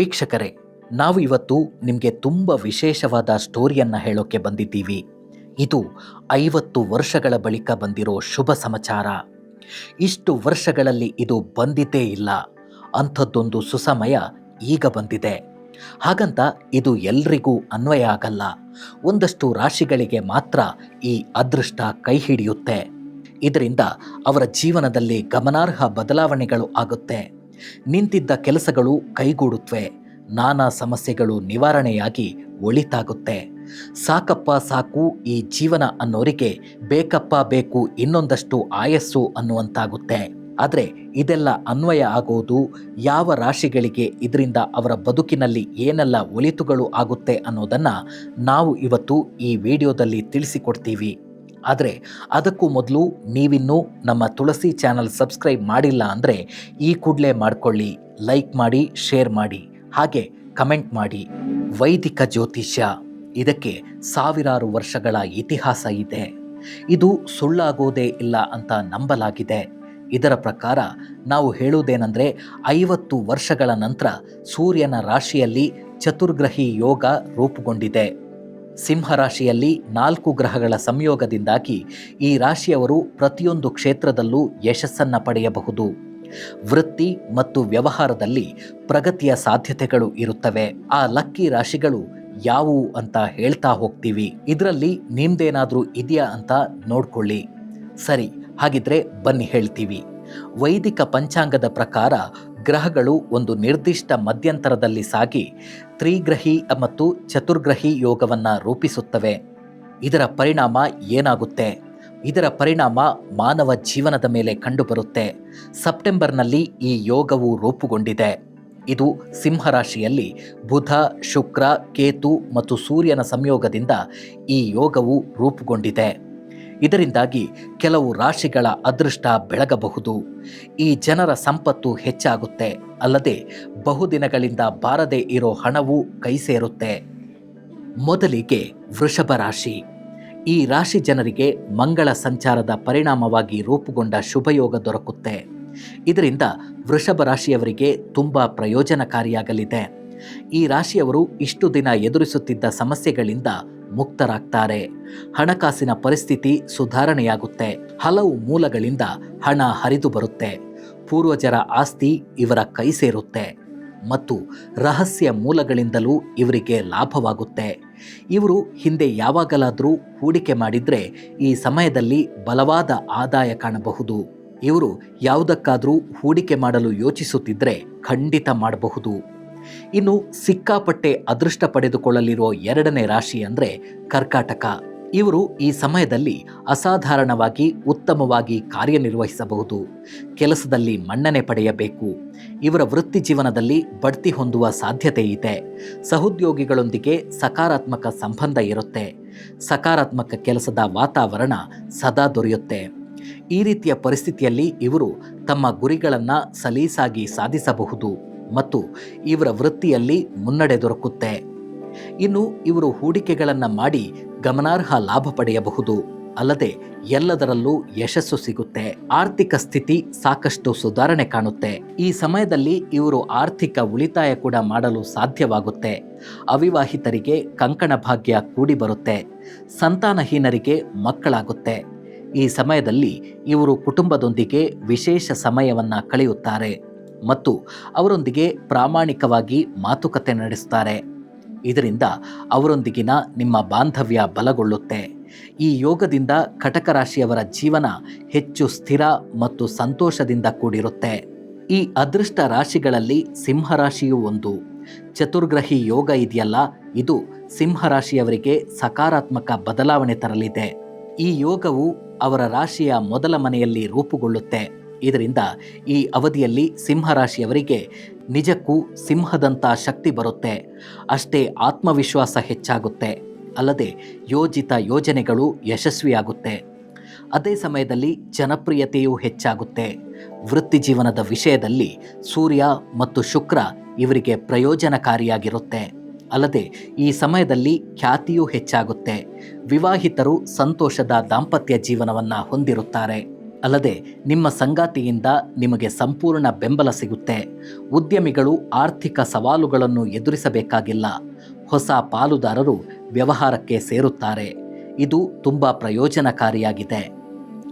ವೀಕ್ಷಕರೇ, ನಾವು ಇವತ್ತು ನಿಮಗೆ ತುಂಬ ವಿಶೇಷವಾದ ಸ್ಟೋರಿಯನ್ನು ಹೇಳೋಕ್ಕೆ ಬಂದಿದ್ದೀವಿ. ಇದು ಐವತ್ತು ವರ್ಷಗಳ ಬಳಿಕ ಬಂದಿರೋ ಶುಭ ಸಮಾಚಾರ. ಇಷ್ಟು ವರ್ಷಗಳಲ್ಲಿ ಇದು ಬಂದಿದ್ದೇ ಇಲ್ಲ. ಅಂಥದ್ದೊಂದು ಸುಸಮಯ ಈಗ ಬಂದಿದೆ. ಹಾಗಂತ ಇದು ಎಲ್ರಿಗೂ ಅನ್ವಯ ಆಗಲ್ಲ. ಒಂದಷ್ಟು ರಾಶಿಗಳಿಗೆ ಮಾತ್ರ ಈ ಅದೃಷ್ಟ ಕೈ ಹಿಡಿಯುತ್ತೆ. ಇದರಿಂದ ಅವರ ಜೀವನದಲ್ಲಿ ಗಮನಾರ್ಹ ಬದಲಾವಣೆಗಳು ಆಗುತ್ತೆ. ನಿಂತಿದ್ದ ಕೆಲಸಗಳು ಕೈಗೂಡುತ್ತವೆ ನಾನಾ ಸಮಸ್ಯೆಗಳು ನಿವಾರಣೆಯಾಗಿ ಒಳಿತಾಗುತ್ತೆ. ಸಾಕಪ್ಪ ಸಾಕು ಈ ಜೀವನ ಅನ್ನೋರಿಗೆ ಬೇಕಪ್ಪ ಬೇಕು ಇನ್ನೊಂದಷ್ಟು ಆಯಸ್ಸು ಅನ್ನುವಂತಾಗುತ್ತೆ. ಆದರೆ ಇದೆಲ್ಲ ಅನ್ವಯ ಆಗುವುದು ಯಾವ ರಾಶಿಗಳಿಗೆ ಇದರಿಂದ ಅವರ ಬದುಕಿನಲ್ಲಿ ಏನೆಲ್ಲ ಒಳಿತುಗಳು ಆಗುತ್ತೆ ಅನ್ನೋದನ್ನು ನಾವು ಇವತ್ತು ಈ ವಿಡಿಯೋದಲ್ಲಿ ತಿಳಿಸಿಕೊಡ್ತೀವಿ. ಆದರೆ ಅದಕ್ಕೂ ಮೊದಲು ನೀವಿನ್ನೂ ನಮ್ಮ ತುಳಸಿ ಚಾನಲ್ ಸಬ್ಸ್ಕ್ರೈಬ್ ಮಾಡಿಲ್ಲ ಅಂದರೆ ಈ ಕೂಡಲೇ ಮಾಡಿಕೊಳ್ಳಿ, ಲೈಕ್ ಮಾಡಿ, ಶೇರ್ ಮಾಡಿ, ಹಾಗೆ ಕಮೆಂಟ್ ಮಾಡಿ. ವೈದಿಕ ಜ್ಯೋತಿಷ್ಯ, ಇದಕ್ಕೆ ಸಾವಿರಾರು ವರ್ಷಗಳ ಇತಿಹಾಸ ಇದೆ. ಇದು ಸುಳ್ಳಾಗೋದೇ ಇಲ್ಲ ಅಂತ ನಂಬಲಾಗಿದೆ. ಇದರ ಪ್ರಕಾರ ನಾವು ಹೇಳುವುದೇನೆಂದರೆ, ಐವತ್ತು ವರ್ಷಗಳ ನಂತರ ಸೂರ್ಯನ ರಾಶಿಯಲ್ಲಿ ಚತುರ್ಗ್ರಹಿ ಯೋಗ ರೂಪುಗೊಂಡಿದೆ. ಸಿಂಹರಾಶಿಯಲ್ಲಿ ನಾಲ್ಕು ಗ್ರಹಗಳ ಸಂಯೋಗದಿಂದಾಗಿ ಈ ರಾಶಿಯವರು ಪ್ರತಿಯೊಂದು ಕ್ಷೇತ್ರದಲ್ಲೂ ಯಶಸ್ಸನ್ನು ಪಡೆಯಬಹುದು. ವೃತ್ತಿ ಮತ್ತು ವ್ಯವಹಾರದಲ್ಲಿ ಪ್ರಗತಿಯ ಸಾಧ್ಯತೆಗಳು ಇರುತ್ತವೆ. ಆ ಲಕ್ಕಿ ರಾಶಿಗಳು ಯಾವುವು ಅಂತ ಹೇಳ್ತಾ ಹೋಗ್ತೀವಿ. ಇದರಲ್ಲಿ ನಿಮ್ದೇನಾದರೂ ಇದೆಯಾ ಅಂತ ನೋಡ್ಕೊಳ್ಳಿ. ಸರಿ, ಹಾಗಿದ್ರೆ ಬನ್ನಿ ಹೇಳ್ತೀವಿ. ವೈದಿಕ ಪಂಚಾಂಗದ ಪ್ರಕಾರ ಗ್ರಹಗಳು ಒಂದು ನಿರ್ದಿಷ್ಟ ಮಧ್ಯಂತರದಲ್ಲಿ ಸಾಗಿ ತ್ರಿಗ್ರಹಿ ಮತ್ತು ಚತುರ್ಗ್ರಹಿ ಯೋಗವನ್ನು ರೂಪಿಸುತ್ತವೆ. ಇದರ ಪರಿಣಾಮ ಏನಾಗುತ್ತೆ? ಇದರ ಪರಿಣಾಮ ಮಾನವ ಜೀವನದ ಮೇಲೆ ಕಂಡುಬರುತ್ತೆ. ಸೆಪ್ಟೆಂಬರ್ನಲ್ಲಿ ಈ ಯೋಗವು ರೂಪುಗೊಂಡಿದೆ. ಇದು ಸಿಂಹರಾಶಿಯಲ್ಲಿ ಬುಧ, ಶುಕ್ರ, ಕೇತು ಮತ್ತು ಸೂರ್ಯನ ಸಂಯೋಗದಿಂದ ಈ ಯೋಗವು ರೂಪುಗೊಂಡಿದೆ. ಇದರಿಂದಾಗಿ ಕೆಲವು ರಾಶಿಗಳ ಅದೃಷ್ಟ ಬೆಳಗಬಹುದು. ಈ ಜನರ ಸಂಪತ್ತು ಹೆಚ್ಚಾಗುತ್ತೆ, ಅಲ್ಲದೆ ಬಹುದಿನಗಳಿಂದ ಬಾರದೇ ಇರೋ ಹಣವು ಕೈ ಸೇರುತ್ತೆ ಮೊದಲಿಗೆ ವೃಷಭ ರಾಶಿ. ಈ ರಾಶಿ ಜನರಿಗೆ ಮಂಗಳ ಸಂಚಾರದ ಪರಿಣಾಮವಾಗಿ ರೂಪುಗೊಂಡ ಶುಭಯೋಗ ದೊರಕುತ್ತೆ. ಇದರಿಂದ ವೃಷಭ ರಾಶಿಯವರಿಗೆ ತುಂಬ ಪ್ರಯೋಜನಕಾರಿಯಾಗಲಿದೆ. ಈ ರಾಶಿಯವರು ಇಷ್ಟು ದಿನ ಎದುರಿಸುತ್ತಿದ್ದ ಸಮಸ್ಯೆಗಳಿಂದ ಮುಕ್ತರಾಗ್ತಾರೆ. ಹಣಕಾಸಿನ ಪರಿಸ್ಥಿತಿ ಸುಧಾರಣೆಯಾಗುತ್ತೆ. ಹಲವು ಮೂಲಗಳಿಂದ ಹಣ ಹರಿದು ಬರುತ್ತೆ. ಪೂರ್ವಜರ ಆಸ್ತಿ ಇವರ ಕೈ ಸೇರುತ್ತೆ. ಮತ್ತು ರಹಸ್ಯ ಮೂಲಗಳಿಂದಲೂ ಇವರಿಗೆ ಲಾಭವಾಗುತ್ತೆ. ಇವರು ಹಿಂದೆ ಯಾವಾಗಲಾದರೂ ಹೂಡಿಕೆ ಮಾಡಿದರೆ ಈ ಸಮಯದಲ್ಲಿ ಬಲವಾದ ಆದಾಯ ಕಾಣಬಹುದು. ಇವರು ಯಾವುದಕ್ಕಾದರೂ ಹೂಡಿಕೆ ಮಾಡಲು ಯೋಚಿಸುತ್ತಿದ್ದರೆ ಖಂಡಿತ ಮಾಡಬಹುದು. ಇನ್ನು ಸಿಕ್ಕಾಪಟ್ಟೆ ಅದೃಷ್ಟ ಪಡೆದುಕೊಳ್ಳಲಿರೋ ಎರಡನೇ ರಾಶಿ ಅಂದರೆ ಕರ್ಕಾಟಕ. ಇವರು ಈ ಸಮಯದಲ್ಲಿ ಅಸಾಧಾರಣವಾಗಿ ಉತ್ತಮವಾಗಿ ಕಾರ್ಯನಿರ್ವಹಿಸಬಹುದು. ಕೆಲಸದಲ್ಲಿ ಮನ್ನಣೆ ಪಡೆಯಬೇಕು. ಇವರ ವೃತ್ತಿ ಜೀವನದಲ್ಲಿ ಬಡ್ತಿ ಹೊಂದುವ ಸಾಧ್ಯತೆ ಇದೆ. ಸಹೋದ್ಯೋಗಿಗಳೊಂದಿಗೆ ಸಕಾರಾತ್ಮಕ ಸಂಬಂಧ ಇರುತ್ತೆ. ಸಕಾರಾತ್ಮಕ ಕೆಲಸದ ವಾತಾವರಣ ಸದಾ ದೊರೆಯುತ್ತೆ. ಈ ರೀತಿಯ ಪರಿಸ್ಥಿತಿಯಲ್ಲಿ ಇವರು ತಮ್ಮ ಗುರಿಗಳನ್ನು ಸಲೀಸಾಗಿ ಸಾಧಿಸಬಹುದು. ಮತ್ತು ಇವರ ವೃತ್ತಿಯಲ್ಲಿ ಮುನ್ನಡೆ ದೊರಕುತ್ತೆ. ಇನ್ನು ಇವರು ಹೂಡಿಕೆಗಳನ್ನು ಮಾಡಿ ಗಮನಾರ್ಹ ಲಾಭ ಪಡೆಯಬಹುದು. ಅಲ್ಲದೆ ಎಲ್ಲದರಲ್ಲೂ ಯಶಸ್ಸು ಸಿಗುತ್ತೆ. ಆರ್ಥಿಕ ಸ್ಥಿತಿ ಸಾಕಷ್ಟು ಸುಧಾರಣೆ ಕಾಣುತ್ತೆ. ಈ ಸಮಯದಲ್ಲಿ ಇವರು ಆರ್ಥಿಕ ಉಳಿತಾಯ ಕೂಡ ಮಾಡಲು ಸಾಧ್ಯವಾಗುತ್ತೆ. ಅವಿವಾಹಿತರಿಗೆ ಕಂಕಣ ಭಾಗ್ಯ ಕೂಡಿ ಬರುತ್ತೆ. ಸಂತಾನಹೀನರಿಗೆ ಮಕ್ಕಳಾಗುತ್ತೆ. ಈ ಸಮಯದಲ್ಲಿ ಇವರು ಕುಟುಂಬದೊಂದಿಗೆ ವಿಶೇಷ ಸಮಯವನ್ನು ಕಳೆಯುತ್ತಾರೆ. ಮತ್ತು ಅವರೊಂದಿಗೆ ಪ್ರಾಮಾಣಿಕವಾಗಿ ಮಾತುಕತೆ ನಡೆಸ್ತಾರೆ. ಇದರಿಂದ ಅವರೊಂದಿಗಿನ ನಿಮ್ಮ ಬಾಂಧವ್ಯ ಬಲಗೊಳ್ಳುತ್ತೆ. ಈ ಯೋಗದಿಂದ ಕಟಕ ರಾಶಿಯವರ ಜೀವನ ಹೆಚ್ಚು ಸ್ಥಿರ ಮತ್ತು ಸಂತೋಷದಿಂದ ಕೂಡಿರುತ್ತೆ. ಈ ಅದೃಷ್ಟ ರಾಶಿಗಳಲ್ಲಿ ಸಿಂಹರಾಶಿಯೂ ಒಂದು. ಚತುರ್ಗ್ರಹಿ ಯೋಗ ಇದೆಯಲ್ಲ, ಇದು ಸಿಂಹರಾಶಿಯವರಿಗೆ ಸಕಾರಾತ್ಮಕ ಬದಲಾವಣೆ ತರಲಿದೆ. ಈ ಯೋಗವು ಅವರ ರಾಶಿಯ ಮೊದಲ ಮನೆಯಲ್ಲಿ ರೂಪುಗೊಳ್ಳುತ್ತೆ. ಇದರಿಂದ ಈ ಅವಧಿಯಲ್ಲಿ ಸಿಂಹರಾಶಿಯವರಿಗೆ ನಿಜಕ್ಕೂ ಸಿಂಹದಂಥ ಶಕ್ತಿ ಬರುತ್ತೆ. ಅಷ್ಟೇ ಆತ್ಮವಿಶ್ವಾಸ ಹೆಚ್ಚಾಗುತ್ತೆ. ಅಲ್ಲದೆ ಯೋಜಿತ ಯೋಜನೆಗಳು ಯಶಸ್ವಿಯಾಗುತ್ತೆ. ಅದೇ ಸಮಯದಲ್ಲಿ ಜನಪ್ರಿಯತೆಯೂ ಹೆಚ್ಚಾಗುತ್ತೆ. ವೃತ್ತಿ ಜೀವನದ ವಿಷಯದಲ್ಲಿ ಸೂರ್ಯ ಮತ್ತು ಶುಕ್ರ ಇವರಿಗೆ ಪ್ರಯೋಜನಕಾರಿಯಾಗಿರುತ್ತೆ. ಅಲ್ಲದೆ ಈ ಸಮಯದಲ್ಲಿ ಖ್ಯಾತಿಯೂ ಹೆಚ್ಚಾಗುತ್ತೆ. ವಿವಾಹಿತರು ಸಂತೋಷದ ದಾಂಪತ್ಯ ಜೀವನವನ್ನು ಹೊಂದಿರುತ್ತಾರೆ. ಅಲ್ಲದೆ ನಿಮ್ಮ ಸಂಗಾತಿಯಿಂದ ನಿಮಗೆ ಸಂಪೂರ್ಣ ಬೆಂಬಲ ಸಿಗುತ್ತೆ. ಉದ್ಯಮಿಗಳು ಆರ್ಥಿಕ ಸವಾಲುಗಳನ್ನು ಎದುರಿಸಬೇಕಾಗಿಲ್ಲ. ಹೊಸ ಪಾಲುದಾರರು ವ್ಯವಹಾರಕ್ಕೆ ಸೇರುತ್ತಾರೆ. ಇದು ತುಂಬ ಪ್ರಯೋಜನಕಾರಿಯಾಗಿದೆ.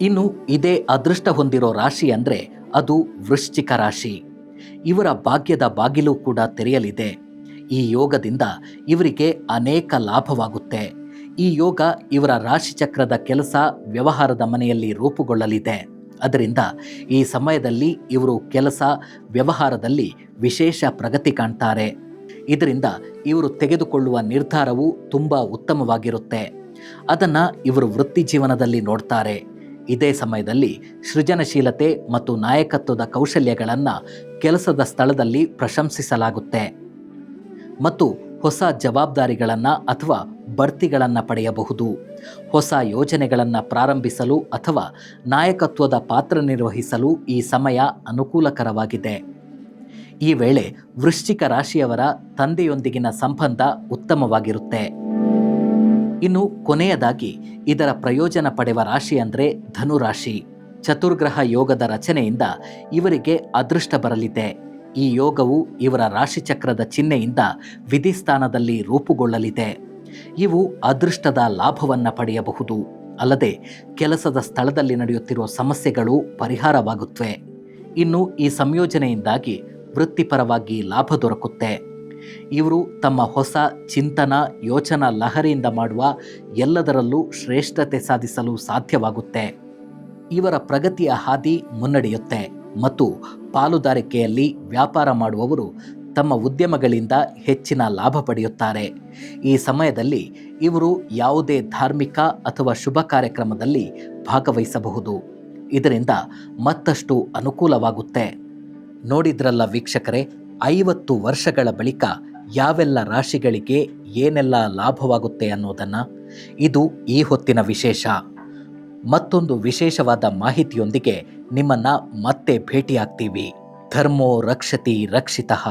ಇನ್ನು ಇದೇ ಅದೃಷ್ಟ ಹೊಂದಿರೋ ರಾಶಿ ಅಂದರೆ ಅದು ವೃಶ್ಚಿಕ ರಾಶಿ. ಇವರ ಭಾಗ್ಯದ ಬಾಗಿಲು ಕೂಡ ತೆರೆಯಲಿದೆ. ಈ ಯೋಗದಿಂದ ಇವರಿಗೆ ಅನೇಕ ಲಾಭವಾಗುತ್ತೆ. ಈ ಯೋಗ ಇವರ ರಾಶಿಚಕ್ರದ ಕೆಲಸ ವ್ಯವಹಾರದ ಮನೆಯಲ್ಲಿ ರೂಪುಗೊಳ್ಳಲಿದೆ. ಅದರಿಂದ ಈ ಸಮಯದಲ್ಲಿ ಇವರು ಕೆಲಸ ವ್ಯವಹಾರದಲ್ಲಿ ವಿಶೇಷ ಪ್ರಗತಿ ಕಾಣ್ತಾರೆ. ಇದರಿಂದ ಇವರು ತೆಗೆದುಕೊಳ್ಳುವ ನಿರ್ಧಾರವು ತುಂಬ ಉತ್ತಮವಾಗಿರುತ್ತೆ. ಅದನ್ನು ಇವರು ವೃತ್ತಿ ಜೀವನದಲ್ಲಿ ನೋಡ್ತಾರೆ. ಇದೇ ಸಮಯದಲ್ಲಿ ಸೃಜನಶೀಲತೆ ಮತ್ತು ನಾಯಕತ್ವದ ಕೌಶಲ್ಯಗಳನ್ನು ಕೆಲಸದ ಸ್ಥಳದಲ್ಲಿ ಪ್ರಶಂಸಿಸಲಾಗುತ್ತೆ. ಮತ್ತು ಹೊಸ ಜವಾಬ್ದಾರಿಗಳನ್ನು ಅಥವಾ ಬಡ್ತಿಗಳನ್ನು ಪಡೆಯಬಹುದು. ಹೊಸ ಯೋಜನೆಗಳನ್ನು ಪ್ರಾರಂಭಿಸಲು ಅಥವಾ ನಾಯಕತ್ವದ ಪಾತ್ರ ನಿರ್ವಹಿಸಲು ಈ ಸಮಯ ಅನುಕೂಲಕರವಾಗಿದೆ. ಈ ವೇಳೆ ವೃಶ್ಚಿಕ ರಾಶಿಯವರ ತಂದೆಯೊಂದಿಗಿನ ಸಂಬಂಧ ಉತ್ತಮವಾಗಿರುತ್ತೆ. ಇನ್ನು ಕೊನೆಯದಾಗಿ ಇದರ ಪ್ರಯೋಜನ ಪಡೆವ ರಾಶಿ ಅಂದರೆ ಧನುರಾಶಿ. ಚತುರ್ಗ್ರಹ ಯೋಗದ ರಚನೆಯಿಂದ ಇವರಿಗೆ ಅದೃಷ್ಟ ಬರಲಿದೆ. ಈ ಯೋಗವು ಇವರ ರಾಶಿಚಕ್ರದ ಚಿಹ್ನೆಯಿಂದ ವಿಧಿಸ್ಥಾನದಲ್ಲಿ ರೂಪುಗೊಳ್ಳಲಿದೆ. ಇವು ಅದೃಷ್ಟದ ಲಾಭವನ್ನು ಪಡೆಯಬಹುದು. ಅಲ್ಲದೆ ಕೆಲಸದ ಸ್ಥಳದಲ್ಲಿ ನಡೆಯುತ್ತಿರುವ ಸಮಸ್ಯೆಗಳು ಪರಿಹಾರವಾಗುತ್ತವೆ. ಇನ್ನು ಈ ಸಂಯೋಜನೆಯಿಂದಾಗಿ ವೃತ್ತಿಪರವಾಗಿ ಲಾಭ ದೊರಕುತ್ತೆ. ಇವರು ತಮ್ಮ ಹೊಸ ಚಿಂತನ, ಯೋಚನಾ ಲಹರಿಯಿಂದ ಮಾಡುವ ಎಲ್ಲದರಲ್ಲೂ ಶ್ರೇಷ್ಠತೆ ಸಾಧಿಸಲು ಸಾಧ್ಯವಾಗುತ್ತೆ. ಇವರ ಪ್ರಗತಿಯ ಹಾದಿ ಮುನ್ನಡೆಯುತ್ತೆ ಮತ್ತು ಪಾಲುದಾರಿಕೆಯಲ್ಲಿ ವ್ಯಾಪಾರ ಮಾಡುವವರು ತಮ್ಮ ಉದ್ಯಮಗಳಿಂದ ಹೆಚ್ಚಿನ ಲಾಭ ಪಡೆಯುತ್ತಾರೆ. ಈ ಸಮಯದಲ್ಲಿ ಇವರು ಯಾವುದೇ ಧಾರ್ಮಿಕ ಅಥವಾ ಶುಭ ಕಾರ್ಯಕ್ರಮದಲ್ಲಿ ಭಾಗವಹಿಸಬಹುದು. ಇದರಿಂದ ಮತ್ತಷ್ಟು ಅನುಕೂಲವಾಗುತ್ತೆ. ನೋಡಿದ್ರಲ್ಲ ವೀಕ್ಷಕರೇ, ಐವತ್ತು ವರ್ಷಗಳ ಬಳಿಕ ಯಾವೆಲ್ಲ ರಾಶಿಗಳಿಗೆ ಏನೆಲ್ಲ ಲಾಭವಾಗುತ್ತೆ ಅನ್ನೋದನ್ನು? ಇದು ಈ ಹೊತ್ತಿನ ವಿಶೇಷ. ಮತ್ತೊಂದು ವಿಶೇಷವಾದ ಮಾಹಿತಿಯೊಂದಿಗೆ ನಿಮ್ಮನ್ನು ಮತ್ತೆ ಭೇಟಿಯಾಗ್ತೀವಿ. ಧರ್ಮೋ ರಕ್ಷತಿ ರಕ್ಷಿತಃ.